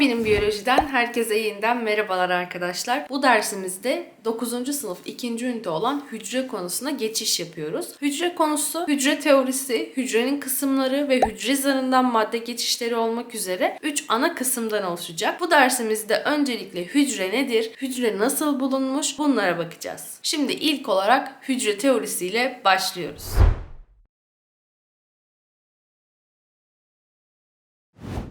Doğum Bilim Biyoloji'den herkese yeniden merhabalar arkadaşlar. Bu dersimizde 9. sınıf 2. ünite olan hücre konusuna geçiş yapıyoruz. Hücre konusu, hücre teorisi, hücrenin kısımları ve hücre zarından madde geçişleri olmak üzere 3 ana kısımdan oluşacak. Bu dersimizde öncelikle hücre nedir, hücre nasıl bulunmuş bunlara bakacağız. Şimdi ilk olarak hücre teorisiyle başlıyoruz.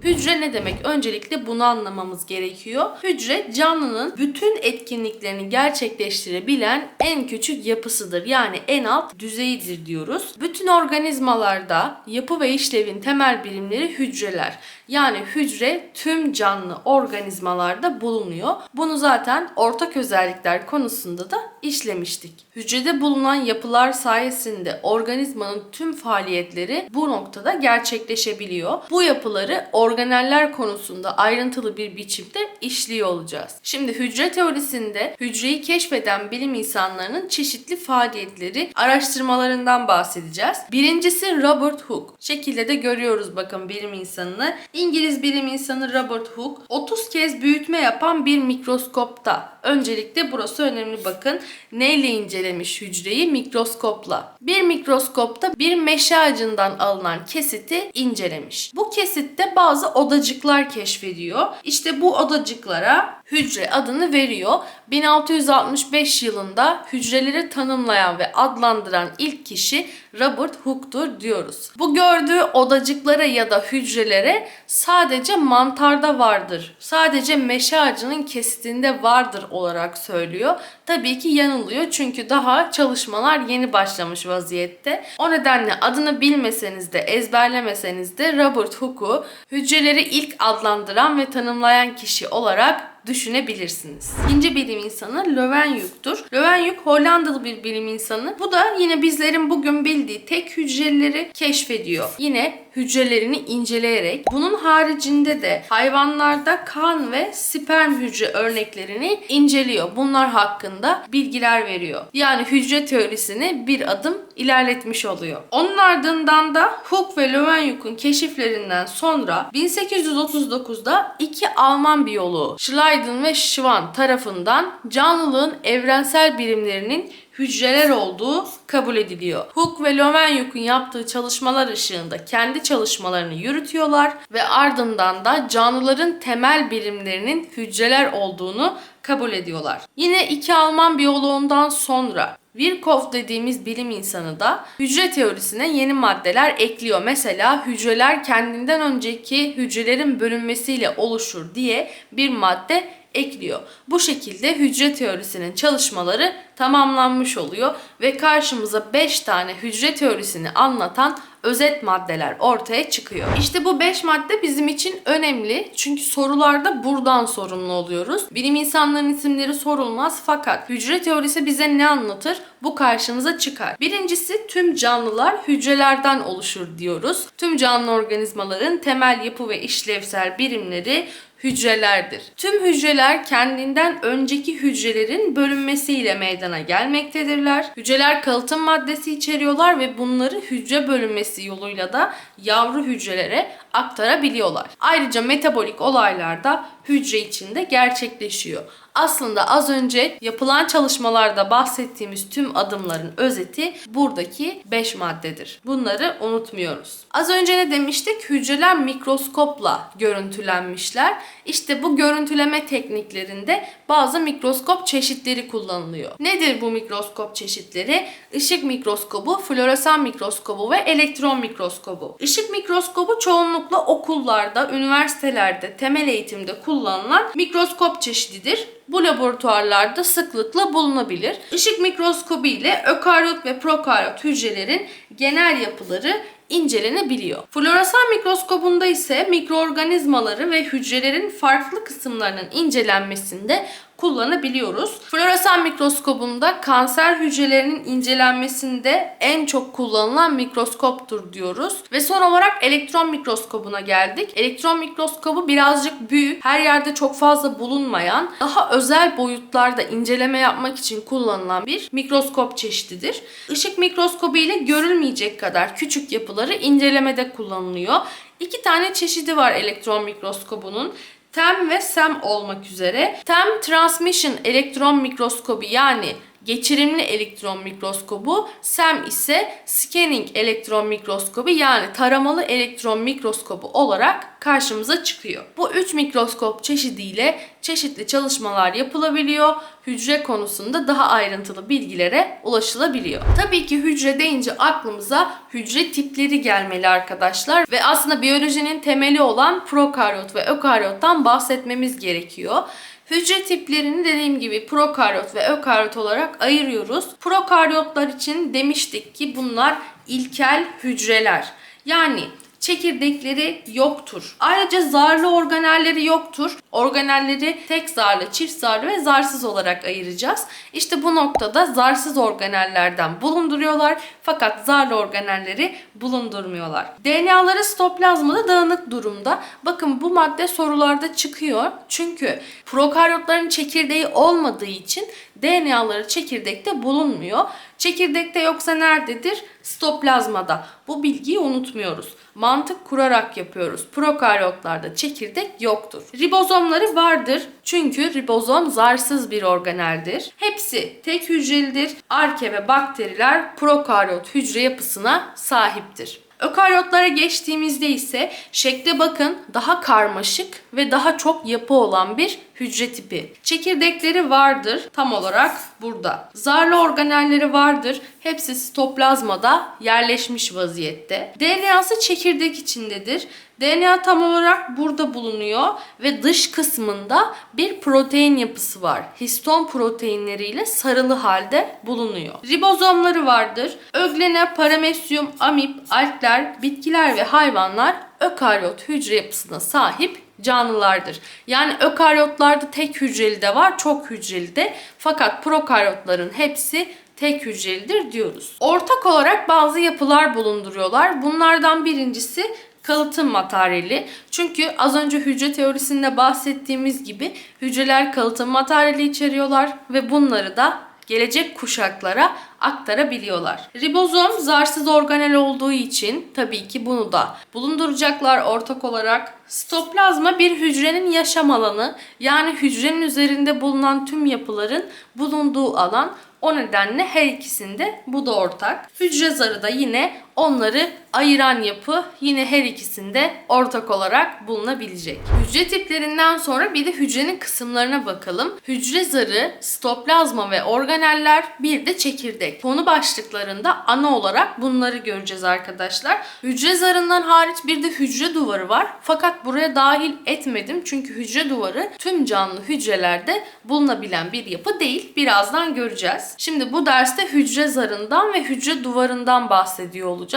Hücre ne demek? Öncelikle bunu anlamamız gerekiyor. Hücre canlının bütün etkinliklerini gerçekleştirebilen en küçük yapısıdır. Yani en alt düzeyidir diyoruz. Bütün organizmalarda yapı ve işlevin temel birimleri hücreler. Yani hücre tüm canlı organizmalarda bulunuyor. Bunu zaten ortak özellikler konusunda da işlemiştik. Hücrede bulunan yapılar sayesinde organizmanın tüm faaliyetleri bu noktada gerçekleşebiliyor. Bu yapıları organeller konusunda ayrıntılı bir biçimde işliyor olacağız. Şimdi hücre teorisinde hücreyi keşfeden bilim insanlarının çeşitli faaliyetleri, araştırmalarından bahsedeceğiz. Birincisi Robert Hooke. Şekilde de görüyoruz bakın bilim insanını. İngiliz bilim insanı Robert Hooke 30 kez büyütme yapan bir mikroskopta. Öncelikle burası önemli bakın. Neyle incelemiş hücreyi? Mikroskopla. Bir mikroskopta bir meşe ağacından alınan kesiti incelemiş. Bu kesitte bazı odacıklar keşfediyor. İşte bu odacıklara hücre adını veriyor. 1665 yılında hücreleri tanımlayan ve adlandıran ilk kişi Robert Hooke'dur diyoruz. Bu gördüğü odacıklara ya da hücrelere sadece mantarda vardır. Sadece meşe ağacının kesitinde vardır olarak söylüyor. Tabii ki yanılıyor çünkü daha çalışmalar yeni başlamış vaziyette. O nedenle adını bilmeseniz de ezberlemeseniz de Robert Hooke'u hücreleri ilk adlandıran ve tanımlayan kişi olarak düşünebilirsiniz. İkinci bilim insanı Löwenhoek'tur. Löwenhoek Hollandalı bir bilim insanı. Bu da yine bizlerin bugün bildiği tek hücreleri keşfediyor. Yine hücrelerini inceleyerek bunun haricinde de hayvanlarda kan ve sperm hücre örneklerini inceliyor. Bunlar hakkında bilgiler veriyor. Yani hücre teorisini bir adım ilerletmiş oluyor. Onun ardından da Hooke ve Löwenhoek'un keşiflerinden sonra 1839'da iki Alman biyoloğu Schleiden ve Schwann tarafından canlılığın evrensel birimlerinin hücreler olduğu kabul ediliyor. Hooke ve Löwenhoek'un yaptığı çalışmalar ışığında kendi çalışmalarını yürütüyorlar ve ardından da canlıların temel birimlerinin hücreler olduğunu kabul ediyorlar. Yine iki Alman biyoloğundan sonra Virchow dediğimiz bilim insanı da hücre teorisine yeni maddeler ekliyor. Mesela hücreler kendinden önceki hücrelerin bölünmesiyle oluşur diye bir madde ekliyor. Bu şekilde hücre teorisinin çalışmaları tamamlanmış oluyor ve karşımıza 5 tane hücre teorisini anlatan özet maddeler ortaya çıkıyor. İşte bu 5 madde bizim için önemli çünkü sorularda buradan sorumlu oluyoruz. Bilim insanlarının isimleri sorulmaz fakat hücre teorisi bize ne anlatır? Bu karşımıza çıkar. Birincisi tüm canlılar hücrelerden oluşur diyoruz. Tüm canlı organizmaların temel yapı ve işlevsel birimleri hücrelerdir. Tüm hücreler kendinden önceki hücrelerin bölünmesiyle meydana gelmektedirler. Hücreler kalıtım maddesi içeriyorlar ve bunları hücre bölünmesi yoluyla da yavru hücrelere aktarabiliyorlar. Ayrıca metabolik olaylar da hücre içinde gerçekleşiyor. Aslında az önce yapılan çalışmalarda bahsettiğimiz tüm adımların özeti buradaki 5 maddedir. Bunları unutmuyoruz. Az önce ne demiştik? Hücreler mikroskopla görüntülenmişler. İşte bu görüntüleme tekniklerinde bazı mikroskop çeşitleri kullanılıyor. Nedir bu mikroskop çeşitleri? Işık mikroskobu, floresan mikroskobu ve elektron mikroskobu. Işık mikroskobu çoğunlukla okullarda, üniversitelerde, temel eğitimde kullanılan mikroskop çeşididir bu laboratuvarlarda sıklıkla bulunabilir. Işık mikroskobu ile ökaryot ve prokaryot hücrelerin genel yapıları incelenebiliyor. Floresan mikroskobunda ise mikroorganizmaları ve hücrelerin farklı kısımlarının incelenmesinde kullanabiliyoruz. Floresan mikroskobunda kanser hücrelerinin incelenmesinde en çok kullanılan mikroskoptur diyoruz. Ve son olarak elektron mikroskobuna geldik. Elektron mikroskobu birazcık büyük, her yerde çok fazla bulunmayan, daha özel boyutlarda inceleme yapmak için kullanılan bir mikroskop çeşididir. Işık mikroskobu ile görülmeyecek kadar küçük yapıları incelemede kullanılıyor. İki tane çeşidi var elektron mikroskobunun. TEM ve SEM olmak üzere. TEM Transmission Elektron Mikroskobi yani geçirimli elektron mikroskobu, SEM ise scanning elektron mikroskobu yani taramalı elektron mikroskobu olarak karşımıza çıkıyor. Bu üç mikroskop çeşidiyle çeşitli çalışmalar yapılabiliyor. Hücre konusunda daha ayrıntılı bilgilere ulaşılabiliyor. Tabii ki hücre deyince aklımıza hücre tipleri gelmeli arkadaşlar ve aslında biyolojinin temeli olan prokaryot ve ökaryottan bahsetmemiz gerekiyor. Hücre tiplerini dediğim gibi prokaryot ve ökaryot olarak ayırıyoruz. Prokaryotlar için demiştik ki bunlar ilkel hücreler. Yani çekirdekleri yoktur. Ayrıca zarlı organelleri yoktur. Organelleri tek zarlı, çift zarlı ve zarsız olarak ayıracağız. İşte bu noktada zarsız organellerden bulunduruyorlar fakat zarlı organelleri bulundurmuyorlar. DNA'ları stoplazmada dağınık durumda. Bakın bu madde sorularda çıkıyor. Çünkü prokaryotların çekirdeği olmadığı için DNA'ları çekirdekte bulunmuyor. Çekirdekte yoksa nerededir? Stoplazmada. Bu bilgiyi unutmuyoruz. Mantık kurarak yapıyoruz. Prokaryotlarda çekirdek yoktur. Ribozomları vardır. Çünkü ribozom zarsız bir organeldir. Hepsi tek hücrelidir. Arke ve bakteriler prokaryot hücre yapısına sahiptir. Ökaryotlara geçtiğimizde ise şekle bakın daha karmaşık ve daha çok yapı olan bir hücre tipi. Çekirdekleri vardır tam olarak burada. Zarlı organelleri vardır. Hepsi sitoplazmada yerleşmiş vaziyette. DNA'sı çekirdek içindedir. DNA tam olarak burada bulunuyor ve dış kısmında bir protein yapısı var. Histon proteinleriyle sarılı halde bulunuyor. Ribozomları vardır. Öglene, paramesyum, amip, algler, bitkiler ve hayvanlar ökaryot hücre yapısına sahip canlılardır. Yani ökaryotlarda tek hücreli de var, çok hücreli de. Fakat prokaryotların hepsi tek hücrelidir diyoruz. Ortak olarak bazı yapılar bulunduruyorlar. Bunlardan birincisi kalıtım materyali. Çünkü az önce hücre teorisinde bahsettiğimiz gibi hücreler kalıtım materyali içeriyorlar ve bunları da gelecek kuşaklara aktarabiliyorlar. Ribozom zarsız organel olduğu için tabii ki bunu da bulunduracaklar ortak olarak. Stoplazma bir hücrenin yaşam alanı yani hücrenin üzerinde bulunan tüm yapıların bulunduğu alan. O nedenle her ikisinde bu da ortak. Hücre zarı da yine onları ayıran yapı yine her ikisinde ortak olarak bulunabilecek. Hücre tiplerinden sonra bir de hücrenin kısımlarına bakalım. Hücre zarı, stoplazma ve organeller bir de çekirdek. Konu başlıklarında ana olarak bunları göreceğiz arkadaşlar. Hücre zarından hariç bir de hücre duvarı var. Fakat buraya dahil etmedim çünkü hücre duvarı tüm canlı hücrelerde bulunabilen bir yapı değil. Birazdan göreceğiz. Şimdi bu derste hücre zarından ve hücre duvarından bahsediyor olacağız.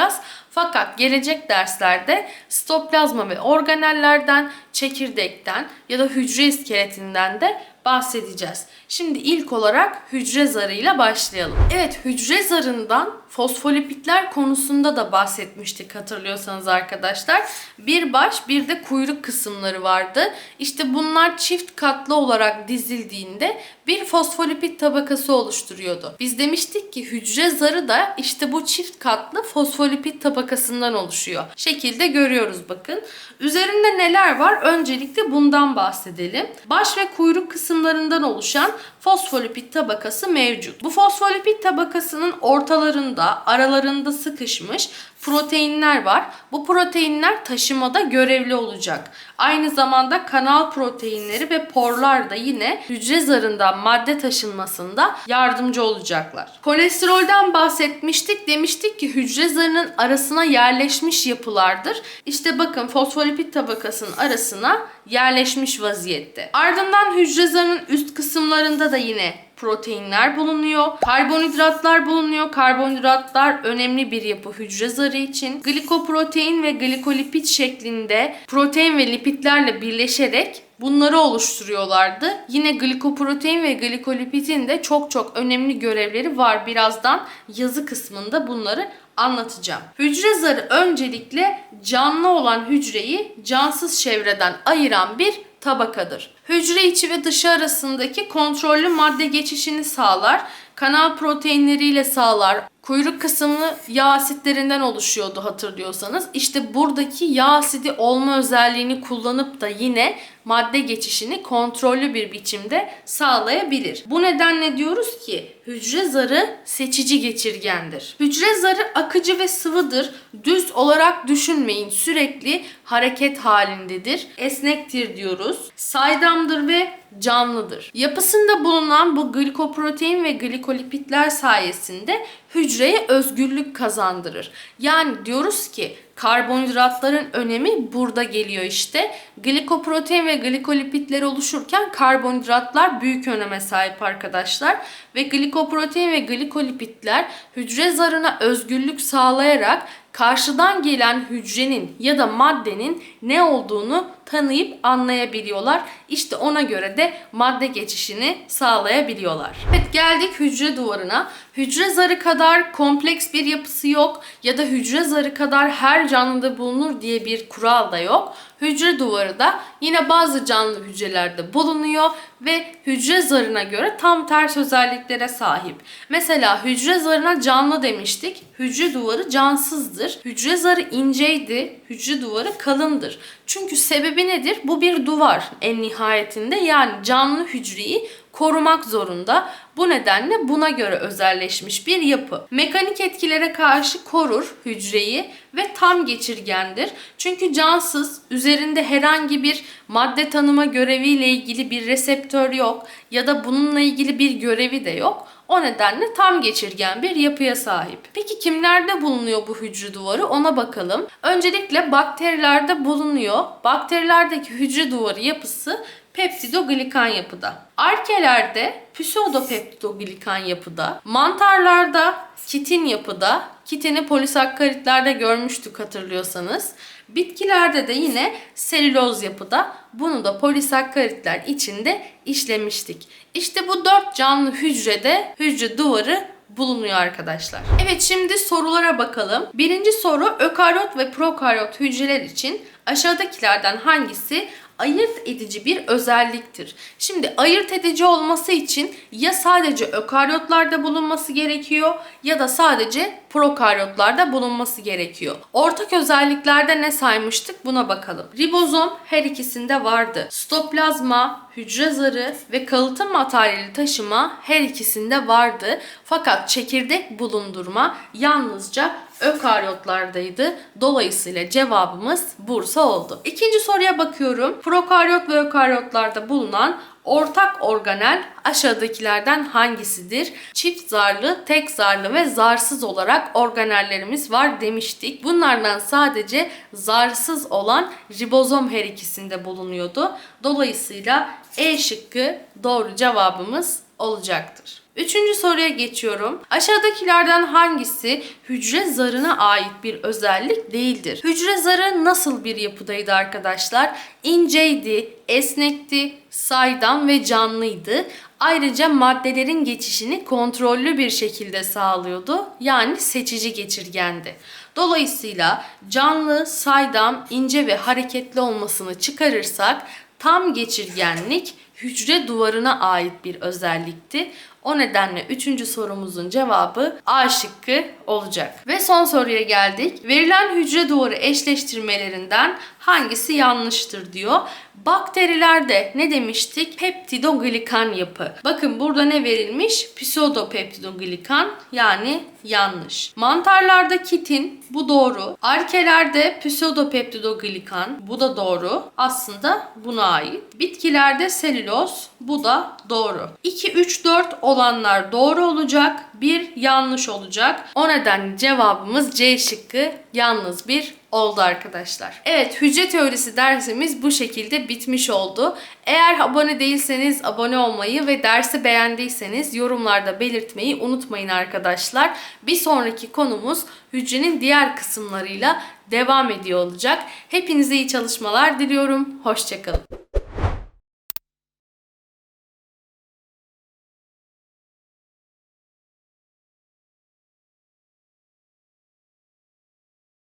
Fakat gelecek derslerde stoplazma ve organellerden, çekirdekten ya da hücre iskeletinden de bahsedeceğiz. Şimdi ilk olarak hücre zarıyla başlayalım. Evet hücre zarından fosfolipitler konusunda da bahsetmiştik hatırlıyorsanız arkadaşlar. Bir baş bir de kuyruk kısımları vardı. İşte bunlar çift katlı olarak dizildiğinde bir fosfolipit tabakası oluşturuyordu. Biz demiştik ki hücre zarı da işte bu çift katlı fosfolipit tabakasından oluşuyor. Şekilde görüyoruz bakın. Üzerinde neler var? Öncelikle bundan bahsedelim. Baş ve kuyruk kısımlarından oluşan fosfolipid tabakası mevcut. Bu fosfolipid tabakasının ortalarında, aralarında sıkışmış proteinler var. Bu proteinler taşımada görevli olacak. Aynı zamanda kanal proteinleri ve porlar da yine hücre zarından madde taşınmasında yardımcı olacaklar. Kolesterolden bahsetmiştik. Demiştik ki hücre zarının arasına yerleşmiş yapılardır. İşte bakın fosfolipid tabakasının arasına yerleşmiş vaziyette. Ardından hücre zarının üst kısımlarında da yine proteinler bulunuyor. Karbonhidratlar bulunuyor. Karbonhidratlar önemli bir yapı hücre zarı için. Glikoprotein ve glikolipid şeklinde protein ve lipidlerle birleşerek bunları oluşturuyorlardı. Yine glikoprotein ve glikolipidin de çok çok önemli görevleri var. Birazdan yazı kısmında bunları anlatacağım. Hücre zarı öncelikle canlı olan hücreyi cansız çevreden ayıran bir tabakadır. Hücre içi ve dışı arasındaki kontrollü madde geçişini sağlar. Kanal proteinleriyle sağlar. Kuyruk kısmı yağ asitlerinden oluşuyordu hatırlıyorsanız. İşte buradaki yağ asidi olma özelliğini kullanıp da yine madde geçişini kontrollü bir biçimde sağlayabilir. Bu nedenle diyoruz ki hücre zarı seçici geçirgendir. Hücre zarı akıcı ve sıvıdır. Düz olarak düşünmeyin. Sürekli hareket halindedir. Esnektir diyoruz. Saydamdır ve canlıdır. Yapısında bulunan bu glikoprotein ve glikolipitler sayesinde hücreye özgürlük kazandırır. Yani diyoruz ki karbonhidratların önemi burada geliyor işte. Glikoprotein ve glikolipitler oluşurken karbonhidratlar büyük öneme sahip arkadaşlar. Ve glikoprotein ve glikolipitler hücre zarına özgürlük sağlayarak karşıdan gelen hücrenin ya da maddenin ne olduğunu tanıyıp anlayabiliyorlar. İşte ona göre de madde geçişini sağlayabiliyorlar. Evet geldik hücre duvarına. Hücre zarı kadar kompleks bir yapısı yok ya da hücre zarı kadar her canlıda bulunur diye bir kural da yok. Hücre duvarı da yine bazı canlı hücrelerde bulunuyor ve hücre zarına göre tam ters özelliklere sahip. Mesela hücre zarına canlı demiştik. Hücre duvarı cansızdır. Hücre zarı inceydi. Hücre duvarı kalındır. Çünkü sebebi nedir? Bu bir duvar en nihayetinde. Yani canlı hücreyi korumak zorunda. Bu nedenle buna göre özelleşmiş bir yapı. Mekanik etkilere karşı korur hücreyi ve tam geçirgendir. Çünkü cansız, üzerinde herhangi bir madde tanıma göreviyle ilgili bir reseptör yok ya da bununla ilgili bir görevi de yok. O nedenle tam geçirgen bir yapıya sahip. Peki kimlerde bulunuyor bu hücre duvarı ona bakalım. Öncelikle bakterilerde bulunuyor. Bakterilerdeki hücre duvarı yapısı peptidoglikan yapıda. Arkelerde pseudopeptidoglikan yapıda. Mantarlarda kitin yapıda. Kitini polisakkaritlerde görmüştük hatırlıyorsanız. Bitkilerde de yine selüloz yapıda. Bunu da polisakkaritler içinde işlemiştik. İşte bu dört canlı hücrede hücre duvarı bulunuyor arkadaşlar. Evet şimdi sorulara bakalım. Birinci soru ökaryot ve prokaryot hücreler için aşağıdakilerden hangisi ayırt edici bir özelliktir. Şimdi ayırt edici olması için ya sadece ökaryotlarda bulunması gerekiyor ya da sadece prokaryotlarda bulunması gerekiyor. Ortak özelliklerde ne saymıştık buna bakalım. Ribozom her ikisinde vardı. Stoplazma, hücre zarı ve kalıtım materyali taşıma her ikisinde vardı. Fakat çekirdek bulundurma yalnızca ökaryotlardaydı. Dolayısıyla cevabımız Bursa oldu. İkinci soruya bakıyorum. Prokaryot ve ökaryotlarda bulunan ortak organel aşağıdakilerden hangisidir? Çift zarlı, tek zarlı ve zarsız olarak organellerimiz var demiştik. Bunlardan sadece zarsız olan ribozom her ikisinde bulunuyordu. Dolayısıyla E şıkkı doğru cevabımız olacaktır. Üçüncü soruya geçiyorum. Aşağıdakilerden hangisi hücre zarına ait bir özellik değildir? Hücre zarı nasıl bir yapıdaydı arkadaşlar? İnceydi, esnekti, saydam ve canlıydı. Ayrıca maddelerin geçişini kontrollü bir şekilde sağlıyordu. Yani seçici geçirgendi. Dolayısıyla canlı, saydam, ince ve hareketli olmasını çıkarırsak tam geçirgenlik hücre duvarına ait bir özellikti. O nedenle üçüncü sorumuzun cevabı A şıkkı olacak. Ve son soruya geldik. Verilen hücre duvarı eşleştirmelerinden hangisi yanlıştır diyor. Bakterilerde ne demiştik? Peptidoglikan yapı. Bakın burada ne verilmiş? Pseudopeptidoglikan yani yanlış. Mantarlarda kitin bu doğru. Arkelerde pseudopeptidoglikan bu da doğru. Aslında buna ait. Bitkilerde selüloz bu da doğru. 2 3 4 olanlar doğru olacak. Bir yanlış olacak. O nedenle cevabımız C şıkkı yalnız bir oldu arkadaşlar. Evet hücre teorisi dersimiz bu şekilde bitmiş oldu. Eğer abone değilseniz abone olmayı ve dersi beğendiyseniz yorumlarda belirtmeyi unutmayın arkadaşlar. Bir sonraki konumuz hücrenin diğer kısımlarıyla devam ediyor olacak. Hepinize iyi çalışmalar diliyorum. Hoşçakalın.